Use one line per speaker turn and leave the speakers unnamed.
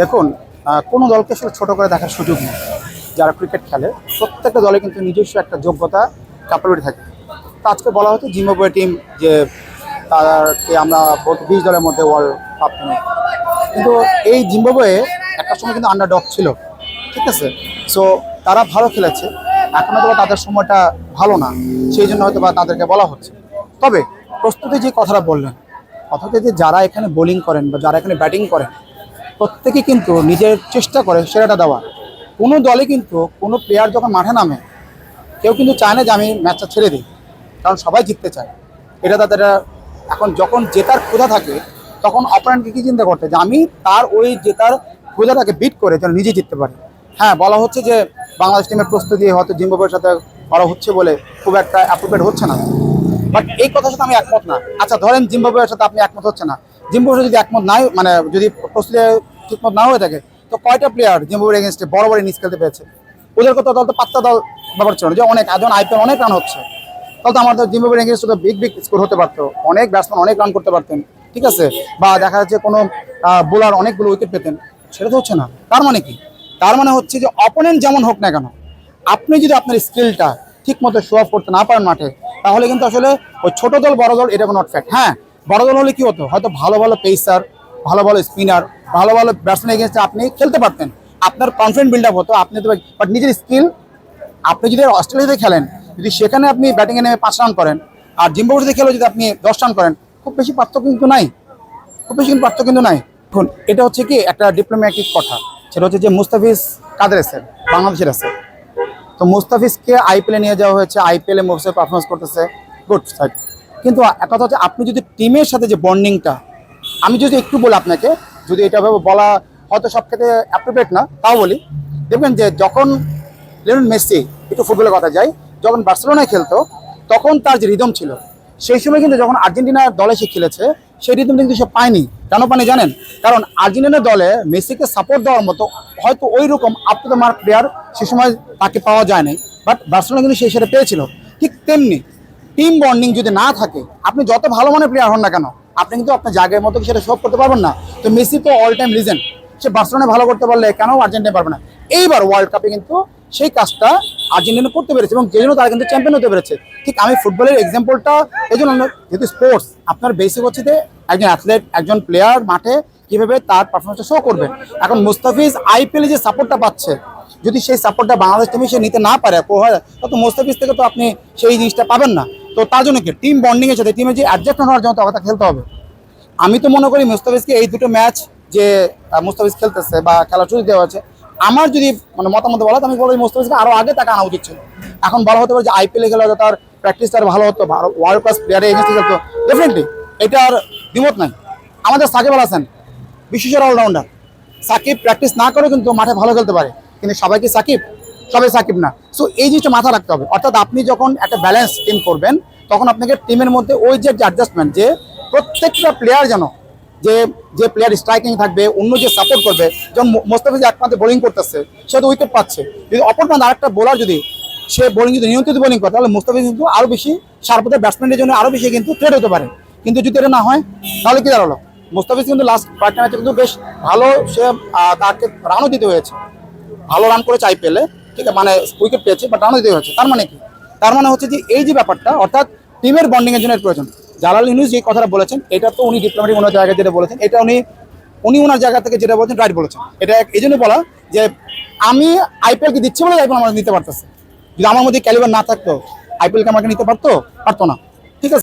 দেখুন কোনো দলকে আসলে ছোটো করে দেখার সুযোগ নেই। যারা ক্রিকেট খেলে, প্রত্যেকটা দলে কিন্তু নিজস্ব একটা যোগ্যতা ক্যাপাবিলিটি থাকে। তো আজকে বলা হচ্ছে জিম্বাবুয়ে টিম যে তাদেরকে আমরা বিশ দলের মধ্যে ওয়ার্ল্ড কাপ কিন্তু এই জিম্বাবুয়ে একটা সময় কিন্তু আন্ডার ডগ ছিল। ঠিক আছে? সো তারা ভালো খেলেছে। এখন হয়তো তাদের সময়টা ভালো না। সেই জন্য হয়তো বা তাদেরকে বলা হচ্ছে। তবে, প্রস্তুতি যে কথাটা বললেন অথচ যে যারা এখানে বোলিং করেন বা যারা এখানে ব্যাটিং করেন প্রত্যেকেই কিন্তু নিজের চেষ্টা করে সেরাটা দেওয়া কোনো দলে কিন্তু কোনো প্লেয়ার যখন মাঠে নামে, কেউ কিন্তু চায় না যে আমি ম্যাচটা ছেড়ে দিই, কারণ সবাই জিততে চায়। এটা তাদের, এখন যখন জেতার ক্ষুধা থাকে, তখন অপারেন্টকে কী চিন্তা করতে যে আমি তার ওই জেতার ক্ষুধাটাকে বিট করে যেন নিজে জিততে পারি। হ্যাঁ বলা হচ্ছে যে বাংলাদেশ টিমের প্রস্তুতি হয়তো জিম্বাবুয়ের সাথে করা হচ্ছে বলে খুব একটা অ্যাপ্রোপ্রিয়েট হচ্ছে না। বাট এই কথার সাথে আমি একমত না। আচ্ছা ধরেন জিম্বাবুয়ের সাথে আপনি একমত হচ্ছে না। জিম্বাবুয়ের যদি একমত নাই মানে যদি প্রস্তুতি ঠিকমত না হয়ে থাকে, তো কয়টা প্লেয়ার জিম্বাবুয়ের এগেনস্টে বড় বড় ইনিংস খেলতে পেরেছে? ওদের কথা দল তো পাত্তা দল ব্যাপার ছিল যে অনেক এখন আইপিএল অনেক রান হচ্ছে, তাহলে তো আমাদের জিম্বাবুয়ের এগেনস্টে তো বিগ বিগ স্কোর হতে পারতো। অনেক ব্যাটসম্যান অনেক রান করতে পারতেন, ঠিক আছে? বা দেখা যাচ্ছে কোনো বোলার অনেকগুলো উইকেট পেতেন, সেটা তো হচ্ছে না। তার মানে কি? তার মানে হচ্ছে যে অপোনেন্ট যেমন হোক না কেন, আপনি যদি আপনার স্কিলটা ঠিক মতো শো অফ করতে না পারেন মাঠে, তাহলে কিন্তু আসলে ওই ছোটো দল, বড় দল, এটা কোনো ফ্যাক্ট হ্যাঁ বড় দল হলে কি হতো? হয়তো ভালো ভালো পেসার ভালো ভালো স্পিনার ভালো ভালো ব্যাটসম্যান এগেনস্টে আপনি খেলতে পারতেন। আপনার কনফিডেন্ট বিল্ড আপ হতো, আপনি তো বাট নিজের স্কিল আপনি যদি অস্ট্রেলিয়াতে খেলেন, যদি সেখানে আপনি ব্যাটিংয়ে নেমে পাঁচ রান করেন, আর জিম্বাবুতে খেলে যদি আপনি দশ রান করেন, খুব বেশি পার্থক্য কিন্তু নাই। খুব বেশি কিন্তু পার্থক্য কিন্তু নাই। এখন এটা হচ্ছে কি একটা ডিপ্লোম্যাটিক কথা। সেটা হচ্ছে যে মুস্তাফিজ কাদের এসেন বাংলাদেশের আছে। তো মুস্তাফিজকে আইপিএলে নিয়ে যাওয়া হয়েছে। আইপিএলে মুস্তাফিজ পারফরমেন্স করতেছে। গুড সাইড কিন্তু এক কথা হচ্ছে আপনি যদি টিমের সাথে যে বন্ডিংটা আমি যদি একটু বলি আপনাকে, যদি এটা বলা হয়তো সব ক্ষেত্রে অ্যাপ্রোপ্রিয়েট না, তাও বলি। দেখবেন যে যখন লিওনেল মেসি একটু ফুটবলের কথা যাই, যখন বার্সেলোনায় খেলতো, তখন তার যে রিদম ছিল, সেই সময় কিন্তু যখন আর্জেন্টিনার দলে সে খেলেছে, সেই রিদম কিন্তু সে পায়নি। কেন পানি জানেন? কারণ আর্জেন্টিনা দলে মেসিকে সাপোর্ট দেওয়ার মতো হয়তো ওই রকম up to the mark player সে সময় তাকে পাওয়া যায়নি বাট বার্সেলোনা কিন্তু সেই সেটা পেয়েছিল। ঠিক তেমনি টিম বন্ডিং যদি না থাকে, আপনি যত ভালো মানের প্লেয়ার হন না কেন, আপনি কিন্তু আপনার জায়গার মতো সেটা শো করতে পারবেন না। তো মেসি তো অল টাইম লিজেন্ড সে বার্সেলোনায় ভালো করতে পারলে কেন আর্জেন্টিনা পারবে না? এইবার ওয়ার্ল্ড কাপে কিন্তু সেই কাজটা আর্জেন্টিনা করতে পেরেছে এবং যে জন্য তারা কিন্তু চ্যাম্পিয়ন হতে পেরেছে। ঠিক আমি ফুটবলের এক্সাম্পলটা এই জন্য যেহেতু স্পোর্টস আপনার বেসিক হচ্ছে যে একজন অ্যাথলেট একজন প্লেয়ার মাঠে কীভাবে তার পারফরমেন্সটা শো করবে। এখন মুস্তাফিজ আইপিএলে যে সাপোর্টটা পাচ্ছে, যদি সেই সাপোর্টটা বাংলাদেশ টিমে সে নিতে না পারে তো মুস্তাফিজ থেকে তো আপনি সেই জিনিসটা পাবেন না। তো তার জন্য কি? টিম বন্ডিং এর সাথে টিমে যে অ্যাডজাস্ট হওয়ার জন্য কথা খেলতে হবে। আমি তো মনে করি মুস্তাফিজকে এই দুটো ম্যাচ যে মুস্তাফিজ খেলতেছে বা খেলা শুরু দেওয়া হচ্ছে আমার যদি মানে মতামত বলা আমি বলব মুস্তাফিজকে আরও আগে তাকে আনা উচিত ছিল। এখন বলা হতে পারে যে আইপিএলে খেলা তার প্র্যাকটিস তার ভালো হতো ওয়ার্ল্ড ক্লাস প্লেয়ারে এগেন্সে খেলতো ডেফিনেটলি এটার দ্বিমত নাই। আমাদের সাকিব আল হাসান, বিশেষের অলরাউন্ডার সাকিব প্র্যাকটিস না করে কিন্তু মাঠে ভালো খেলতে পারে। কিন্তু সবাই কি সাকিব? সবাই সাকিব না। সো এই জিনিসটা মাথা রাখতে হবে। অর্থাৎ আপনি যখন একটা ব্যালেন্স টিম করবেন, তখন আপনাকে টিমের মধ্যে ওই যে অ্যাডজাস্টমেন্ট যে প্রত্যেকটা প্লেয়ার যেন, যে যে প্লেয়ার স্ট্রাইকিং থাকবে, অন্য যে সাপোর্ট করবে, যেমন মোস্তাফিজ একমাত্র বোলিং করতেছে, সে তো উইকেট পাচ্ছে। যদি অপর প্রান্তে আরেকটা বোলার যদি, সে বোলিং যদি নিয়ন্ত্রিত বোলিং করে, তাহলে মুস্তাফিজ কিন্তু আরও বেশি সার্বদা ব্যাটসম্যানের জন্য আরও বেশি কিন্তু ট্রেড হতে পারে। কিন্তু যদি এটা না হয়, তাহলে কি দাঁড়াল? মুস্তাফিজ কিন্তু লাস্ট ম্যাচে কিন্তু বেশ ভালো সে তাকে রানও দিতে হয়েছে। ভালো রান করেছে আইপিএলে মানে উইকেট পেয়েছে বা রান দিতে হয়েছে, তার মানে কি? তার মানে হচ্ছে যে এই যে ব্যাপারটা, অর্থাৎ টিমের বন্ডিংয়ের জন্য প্রয়োজন। জালাল ইউনুস যে কথাটা বলেছেন, এটা তো উনি ডিপ্লোমেটিক ওনার জায়গায় যেটা বলেছেন, এটা উনি উনি ওনার জায়গা থেকে যেটা বলেছেন রাইট বলেছেন। এটা এই জন্য বলা যে আমি আইপিএলকে দিচ্ছি বলে আইপিএল আমাকে নিতে পারতেছে। যদি আমার মধ্যে ক্যালিবার না থাকতো আইপিএল কে আমাকে নিতে পারতো? পারতো না।